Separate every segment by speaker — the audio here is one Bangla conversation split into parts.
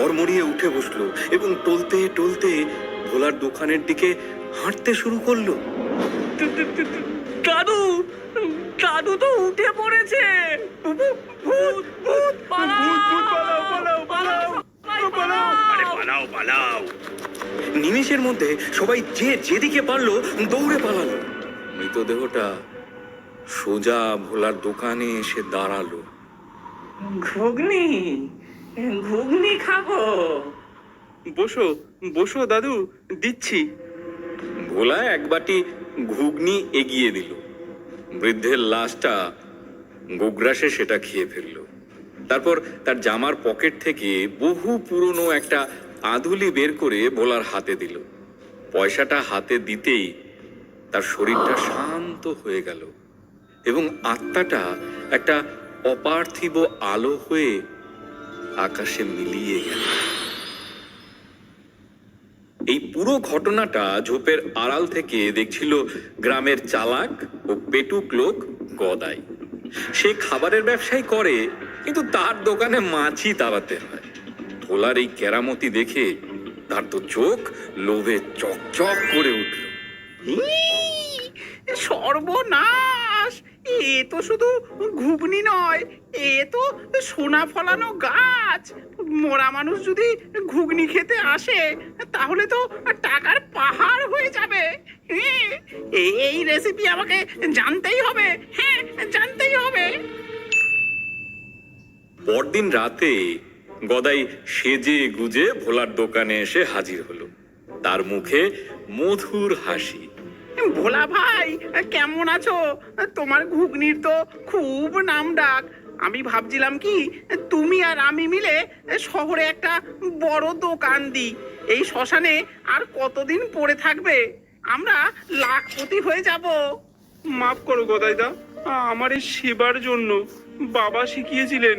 Speaker 1: ধর্মড়িয়ে উঠে বসল এবং টলতে টলতে ভোলার দোকানের দিকে হাঁটতে শুরু করল।
Speaker 2: দাদু দাদু তো উঠে পড়েছে। ভূত ভূত পালাও পালাও। পালাও।
Speaker 3: আরে পালাও পালাও।
Speaker 1: নিমেষের মধ্যে সবাই যে যেদিকে পারল দৌড়ে পালালো। মৃতদেহটা সোজা ভোলার দোকানে এসে দাঁড়াল।
Speaker 2: ঘুগনি ঘুগনি খাব?
Speaker 4: বসো বসো দাদু, দিচ্ছি।
Speaker 1: ভোলা এক বাটি ঘুগনি এগিয়ে দিল। বৃদ্ধের লাশটা গোগ্রাসে সেটা খেয়ে ফেলল। তারপর তার জামার পকেট থেকে বহু পুরনো একটা আধুলি বের করে ভোলার হাতে দিল। পয়সাটা হাতে দিতেই তার শরীরটা শান্ত হয়ে গেল এবং আত্মাটা একটা অপার্থিব আলো হয়ে আকাশে মিলিয়ে গেল। এই পুরো ঘটনাটা ঝোপের আড়াল থেকে দেখছিল গ্রামের চালাক ও পেটুক লোক গদাই। সে খাবারের ব্যবসাই করে, কিন্তু তার দোকানে মাছই তাড়াতে হয়। ভোলার এই কেরামতি দেখে তার তো চোখ লোভে চকচক করে উঠল।
Speaker 5: সর্বনাশ! তো শুধু ঘুগনি নয় এ তো সোনা ফলানো গাছ। মোরা মানুষ যদি ঘুগনি খেতে আসে তাহলে তো টাকার পাহাড় হয়ে যাবে। হ্যাঁ, এই রেসিপি আমাকে জানতেই হবে। হ্যাঁ জানতেই হবে।
Speaker 1: পরদিন রাতে গদাই সেজে গুজে ভোলার দোকানে এসে হাজির হলো। তার মুখে মধুর হাসি।
Speaker 5: ভোলা ভাই কেমন আছো? তোমার ঘুগনির তো খুব নাম ডাক। আমি ভাবছিলাম কি তুমি আর আমি মিলে শহরে একটা বড় দোকান দিই। এই শ্মশানে আর কতদিন পড়ে থাকবে? আমরা লাখপতি হয়ে যাব।
Speaker 4: মাফ করো গদাইদা আমার এই সেবার জন্য বাবা শিখিয়েছিলেন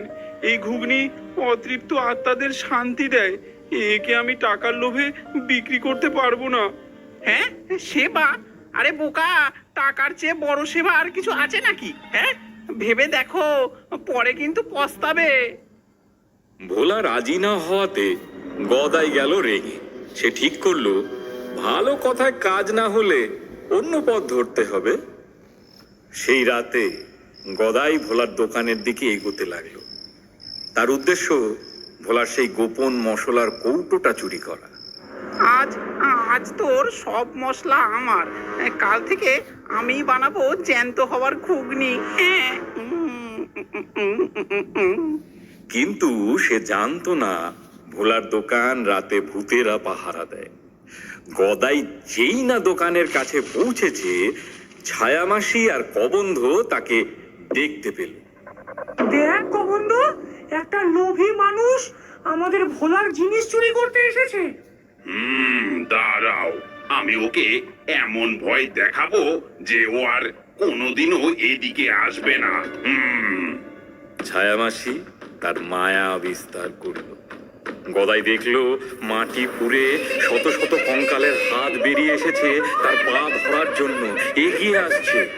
Speaker 4: এই ঘুগনি অতৃপ্ত আত্মাদের শান্তি দেয়। একে আমি টাকার লোভে বিক্রি করতে পারব না।
Speaker 5: হ্যাঁ সেবা আরে বোকা, টাকার চেয়ে বড় সেবা আর কিছু আছে নাকি? হ্যাঁ? ভেবে দেখো, পরে কিন্তু পস্তাবে।
Speaker 1: ভোলা রাজি না হওয়াতে গদাই গেল রেগে। সে ঠিক করল, ভালো কথায় কাজ না হলে অন্য পথ ধরতে হবে। সেই রাতে গদাই ভোলার দোকানের দিকে এগোতে লাগল। তার উদ্দেশ্য ভোলার সেই গোপন মশলার কৌটোটা চুরি করা।
Speaker 5: আজ আজ তোর সব মশলা আমার। কাল থেকে আমি বানাবো জ্যান্ত হওয়ার ঘুগনি। হ্যাঁ।
Speaker 1: কিন্তু সে জানতো না ভোলার দোকান রাতে ভূতেরা পাহারা দেয়। গদাই যেই না দোকানের কাছে পৌঁছেছে ছায়ামাসি আর কবন্ধ তাকে দেখতে পেল।
Speaker 6: দেখ গোবন্ধ একটা লোভী মানুষ আমাদের ভোলার জিনিস চুরি করতে এসেছে।
Speaker 3: দাঁড়াও আমি ওকে এমন ভয় দেখাবো যে ও আর কোনোদিনও এদিকে আসবে না। হুম।
Speaker 1: ছায়ামাসি তার মায়া বিস্তার করল। গদাই দেখল মাটি পুড়ে শত শত কঙ্কালের হাত বেরিয়ে এসেছে তার পা ধরার জন্য। এগিয়ে আসছে।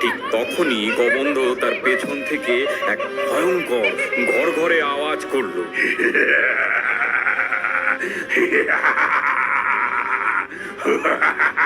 Speaker 1: ঠিক তখনই গবন্ধ তার পেছন থেকে এক ভয়ঙ্কর ঘর ঘরে আওয়াজ করল। Ha ha ha ha!